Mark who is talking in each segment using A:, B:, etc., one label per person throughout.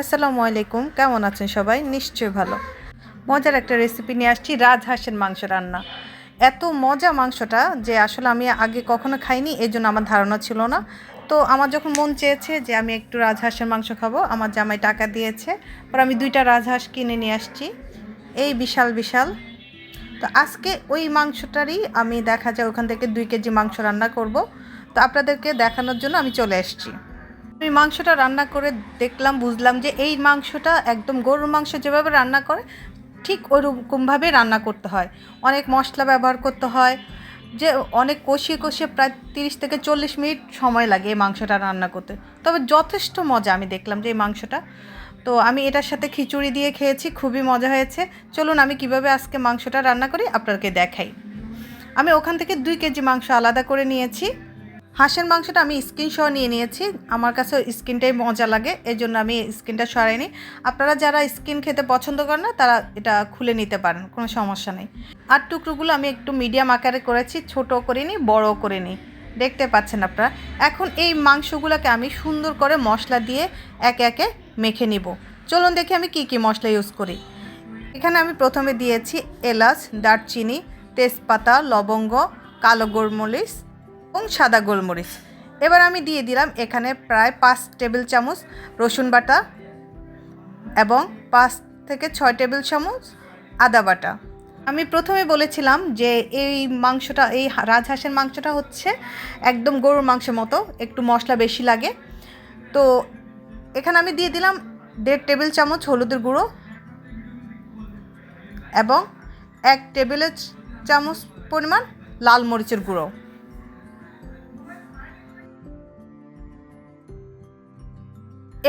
A: আসসালামু আলাইকুম, কেমন আছেন সবাই? নিশ্চয়ই ভালো। মজার একটা রেসিপি নিয়ে আসছি, রাজহাঁসের মাংস রান্না। এত মজা মাংসটা যে আসলে আমি আগে কখনো খাইনি এই জন্য আমার ধারণা ছিল না। তো আমার যখন মন চেয়েছে যে আমি একটু রাজহাঁসের মাংস খাব, আমার জামাই টাকা দিয়েছে। পর আমি দুইটা রাজহাঁস কিনে নিয়ে আসছি। এই বিশাল বিশাল। তো আজকে ওই মাংসটারই আমি দেখা যায় ওখান থেকে দুই কেজি মাংস রান্না করব। তো আপনাদেরকে দেখানোর জন্য আমি চলে এসেছি আমি মাংসটা রান্না করে দেখলাম, বুঝলাম যে এই মাংসটা একদম গরুর মাংস যেভাবে রান্না করে, ঠিক ওরকমভাবে রান্না করতে হয়। অনেক মশলা ব্যবহার করতে হয়, যে অনেক কষিয়ে কষিয়ে প্রায় তিরিশ থেকে চল্লিশ মিনিট সময় লাগে এই মাংসটা রান্না করতে। তবে যথেষ্ট মজা আমি দেখলাম যে এই মাংসটা। তো আমি এটার সাথে খিচুড়ি দিয়ে খেয়েছি, খুবই মজা হয়েছে। চলুন আমি কীভাবে আজকে মাংসটা রান্না করি আপনাদেরকে দেখাই। আমি ওখান থেকে দুই কেজি মাংস আলাদা করে নিয়েছি। হাঁসের মাংসটা আমি স্কিন সহ নিয়ে নিয়েছি। আমার কাছে স্কিনটাই মজা লাগে এই জন্য আমি স্কিনটা সরাইনি। আপনারা যারা স্কিন খেতে পছন্দ করেন না, তারা এটা খুলে নিতে পারেন, কোনো সমস্যা নেই। আর টুকরোগুলো আমি একটু মিডিয়াম আকারে করেছি ছোটো করিনি, বড়ও করিনি। দেখতে পাচ্ছেন আপনারা? এখন এই মাংসগুলোকে আমি সুন্দর করে মশলা দিয়ে একে একে মেখে নিব। চলুন দেখি আমি কি কি মশলা ইউজ করি। এখানে আমি প্রথমে দিয়েছি এলাচ, দারচিনি, তেজপাতা, লবঙ্গ, কালো গোলমরিচ এবং সাদা গোলমরিচ। এবার আমি দিয়ে দিলাম এখানে প্রায় পাঁচ টেবিল চামচ রসুন বাটা এবং পাঁচ থেকে ছয় টেবিল চামচ আদা বাটা। আমি প্রথমে বলেছিলাম যে এই মাংসটা, এই রাজহাঁসের মাংসটা হচ্ছে একদম গরুর মাংসের মতো, একটু মশলা বেশি লাগে। তো এখানে আমি দিয়ে দিলাম দেড় টেবিল চামচ হলুদের গুঁড়ো এবং এক টেবিল চামচ পরিমাণ লাল মরিচের গুঁড়ো।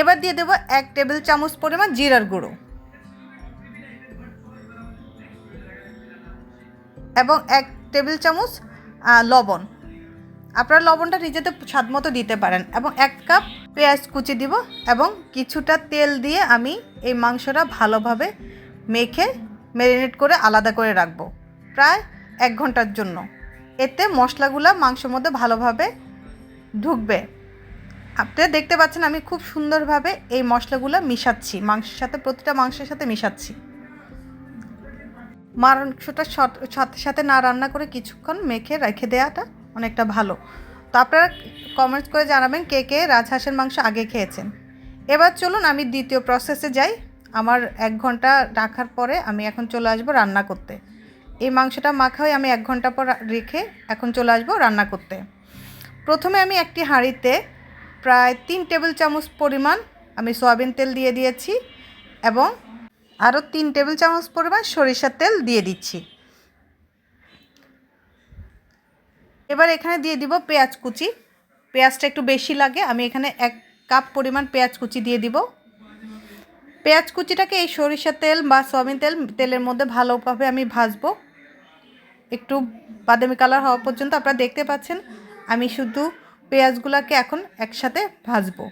A: এবার দিয়ে দেবো এক টেবিল চামচ পরিমাণ জিরার গুঁড়ো। এবং এক টেবিল চামচ লবণ। আপনারা লবণটা নিজেদের স্বাদ মতো দিতে পারেন। এবং এক কাপ পেঁয়াজ কুচি দিব এবং কিছুটা তেল দিয়ে আমি এই মাংসটা ভালোভাবে মেখে ম্যারিনেট করে আলাদা করে রাখব প্রায় এক ঘণ্টার জন্য। এতে মশলাগুলো মাংসের মধ্যে ভালোভাবে ঢুকবে। আপনারা দেখতে পাচ্ছেন আমি খুব সুন্দরভাবে এই মশলাগুলো মিশাচ্ছি। মাংসের সাথে, প্রতিটা মাংসের সাথে মিশাচ্ছি। মাংসটা সাথে সাথে না রান্না করে কিছুক্ষণ মেখে রেখে দেওয়াটা অনেকটা ভালো। তো আপনারা কমেন্টস করে জানাবেন কে কে রাজহাঁসের মাংস আগে খেয়েছেন। এবার চলুন আমি দ্বিতীয় প্রসেসে যাই। আমার এক ঘণ্টা রাখার পরে আমি এখন চলে আসব রান্না করতে। এই মাংসটা মাখা হয়ে আমি এক ঘণ্টা পর রেখে এখন চলে আসব রান্না করতে। প্রথমে আমি একটি হাঁড়িতে প্রায় তিন টেবিল চামচ পরিমাণ আমি সয়াবিন তেল দিয়ে দিয়েছি এবং আরও তিন টেবিল চামচ পরিমাণ সরিষার তেল দিয়ে দিচ্ছি। এবার এখানে দিয়ে দিব পেঁয়াজ কুচি। পেঁয়াজটা একটু বেশি লাগে, আমি এখানে এক কাপ পরিমাণ পেঁয়াজ কুচি দিয়ে দিব। পেঁয়াজ কুচিটাকে এই সরিষার তেল বা সয়াবিন তেল, তেলের মধ্যে ভালোভাবে আমি ভাজবো। একটু বাদামি কালার হওয়া পর্যন্ত আপনারা দেখতে পাচ্ছেন, আমি শুধু পেঁয়াজগুলোকে এখন একসাথে ভাজবো।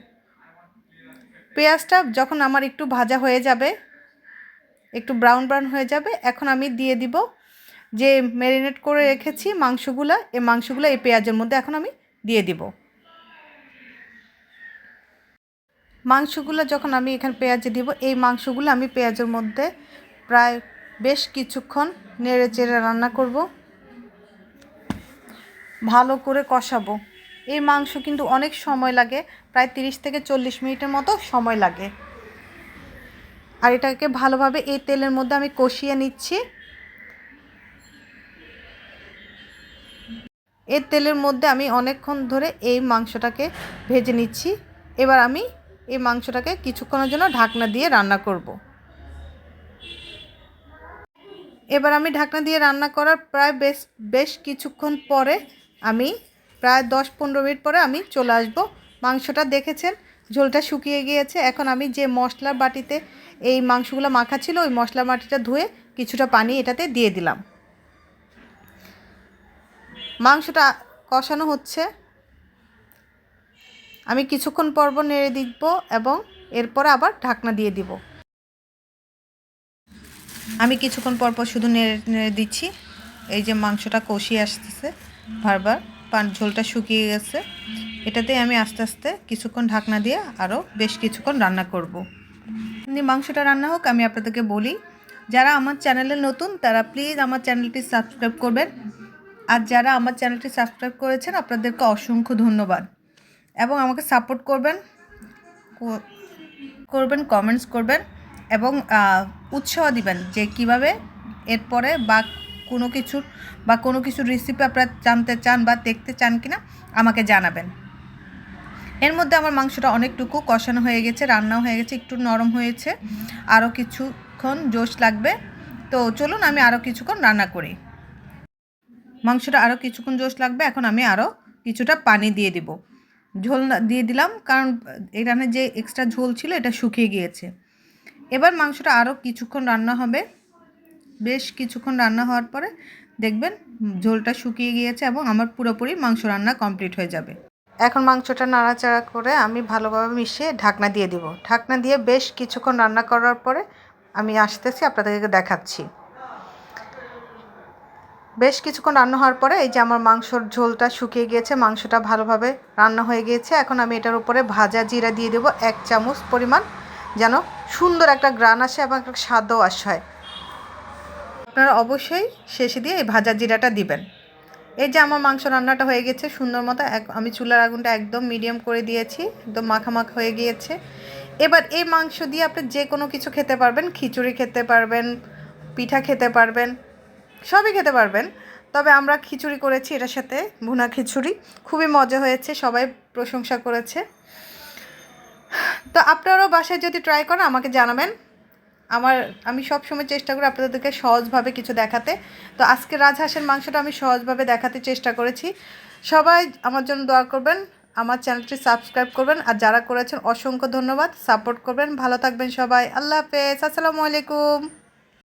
A: পেঁয়াজটা যখন আমার একটু ভাজা হয়ে যাবে, একটু ব্রাউন ব্রাউন হয়ে যাবে, এখন আমি দিয়ে দিব যে ম্যারিনেট করে রেখেছি মাংসগুলো, এই মাংসগুলো এই পেঁয়াজের মধ্যে এখন আমি দিয়ে দিব। মাংসগুলো যখন আমি এখানে পেঁয়াজে দিব, এই মাংসগুলো আমি পেঁয়াজের মধ্যে প্রায় বেশ কিছুক্ষণ নেড়ে চেড়ে রান্না করব। ভালো করে কষাবো। এই মাংস কিন্তু অনেক সময় লাগে, প্রায় তিরিশ থেকে চল্লিশ মিনিটের মতো সময় লাগে। আর এটাকে ভালোভাবে এই তেলের মধ্যে আমি কষিয়ে নিচ্ছি। এর তেলের মধ্যে আমি অনেকক্ষণ ধরে এই মাংসটাকে ভেজে নিচ্ছি। এবার আমি এই মাংসটাকে কিছুক্ষণের জন্য ঢাকনা দিয়ে রান্না করব। এবার আমি ঢাকনা দিয়ে রান্না করার প্রায় বেশ বেশ কিছুক্ষণ পরে আমি প্রায় দশ পনেরো মিনিট পরে আমি চলে আসব। মাংসটা দেখেছেন? ঝোলটা শুকিয়ে গিয়েছে। এখন আমি যে মশলার বাটিতে এই মাংসগুলো মাখা ছিল, ওই মশলা বাটিটা ধুয়ে কিছুটা পানি এটাতে দিয়ে দিলাম। মাংসটা কষানো হচ্ছে। আমি কিছুক্ষণ পর্ব নেড়ে দিব এবং এরপর আবার ঢাকনা দিয়ে দিব। আমি কিছুক্ষণ পর পর শুধু নেড়ে নেড়ে দিচ্ছি। এই যে মাংসটা কষিয়ে আসতেছে বারবার। ঝোলটা শুকিয়ে গেছে। এটাতে আমি আস্তে আস্তে কিছুক্ষণ ঢাকনা দিয়ে আরও বেশ কিছুক্ষণ রান্না করব। এমনি মাংসটা রান্না হোক, আমি আপনাদেরকে বলি, যারা আমার চ্যানেলে নতুন, তারা প্লিজ আমার চ্যানেলটি সাবস্ক্রাইব করবেন। আর যারা আমার চ্যানেলটি সাবস্ক্রাইব করেছেন, আপনাদেরকে অসংখ্য ধন্যবাদ। এবং আমাকে সাপোর্ট করবেন করবেন, কমেন্টস করবেন, এবং উৎসাহ দিবেন যে কীভাবে এরপরে বা কোনো কিছুর বা কোনো কিছুর রেসিপি আপনারা জানতে চান বা দেখতে চান কিনা, আমাকে জানাবেন। এর মধ্যে আমার মাংসটা অনেকটুকু কষানো হয়ে গেছে, রান্নাও হয়ে গেছে, একটু নরম হয়েছে। আরও কিছুক্ষণ জোশ লাগবে। তো চলুন আমি আরও কিছুক্ষণ রান্না করি। মাংসটা আরও কিছুক্ষণ জোশ লাগবে, এখন আমি আরও কিছুটা পানি দিয়ে দিব। ঝোল দিয়ে দিলাম, কারণ এই রান্নার যে এক্সট্রা ঝোল ছিল, এটা শুকিয়ে গিয়েছে। এবার মাংসটা আরও কিছুক্ষণ রান্না হবে। বেশ কিছুক্ষণ রান্না হওয়ার পরে দেখবেন ঝোলটা শুকিয়ে গিয়েছে এবং আমার পুরোপুরি মাংস রান্না কমপ্লিট হয়ে যাবে। এখন মাংসটা নাড়াচাড়া করে আমি ভালোভাবে মিশিয়ে ঢাকনা দিয়ে দিব। ঢাকনা দিয়ে বেশ কিছুক্ষণ রান্না করার পরে আমি আসতেছি, আপনাদেরকে দেখাচ্ছি। বেশ কিছুক্ষণ রান্না হওয়ার পরে এই যে আমার মাংসর ঝোলটা শুকিয়ে গিয়েছে, মাংসটা ভালোভাবে রান্না হয়ে গিয়েছে, এখন আমি এটার উপরে ভাজা জিরা দিয়ে দেবো এক চামচ পরিমাণ যেন সুন্দর একটা গ্রান আসে এবং একটা স্বাদও আসে। আপনারা অবশ্যই শেষে দিয়ে এই ভাজা জিরাটা দিবেন। এই যে আমার মাংস রান্নাটা হয়ে গেছে সুন্দর মতো, এক- আমি চুলার আগুনটা একদম মিডিয়াম করে দিয়েছি, একদম মাখা মাখা হয়ে গিয়েছে। এবার এই মাংস দিয়ে আপনি যে কোনো কিছু খেতে পারবেন, খিচুড়ি খেতে পারবেন, পিঠা খেতে পারবেন, সবই খেতে পারবেন। তবে আমরা খিচুড়ি করেছি এটার সাথে ভুনা খিচুড়ি, খুবই মজা হয়েছে, সবাই প্রশংসা করেছে। তো আপনারাও বাসায় যদি ট্রাই করেন, আমাকে জানাবেন। আমার, আমি সব সময় চেষ্টা করি আপনাদেরকে সহজভাবে কিছু দেখাতে। তো আজকে রাজহাঁসের মাংসটা আমি সহজভাবে দেখাতে চেষ্টা করেছি। সবাই আমার জন্য দোয়া করবেন, আমার চ্যানেলটি সাবস্ক্রাইব করবেন, আর যারা করেছেন অসংখ্য ধন্যবাদ। সাপোর্ট করবেন। ভালো থাকবেন সবাই। আল্লাহ হাফেজ। আসসালামু আলাইকুম।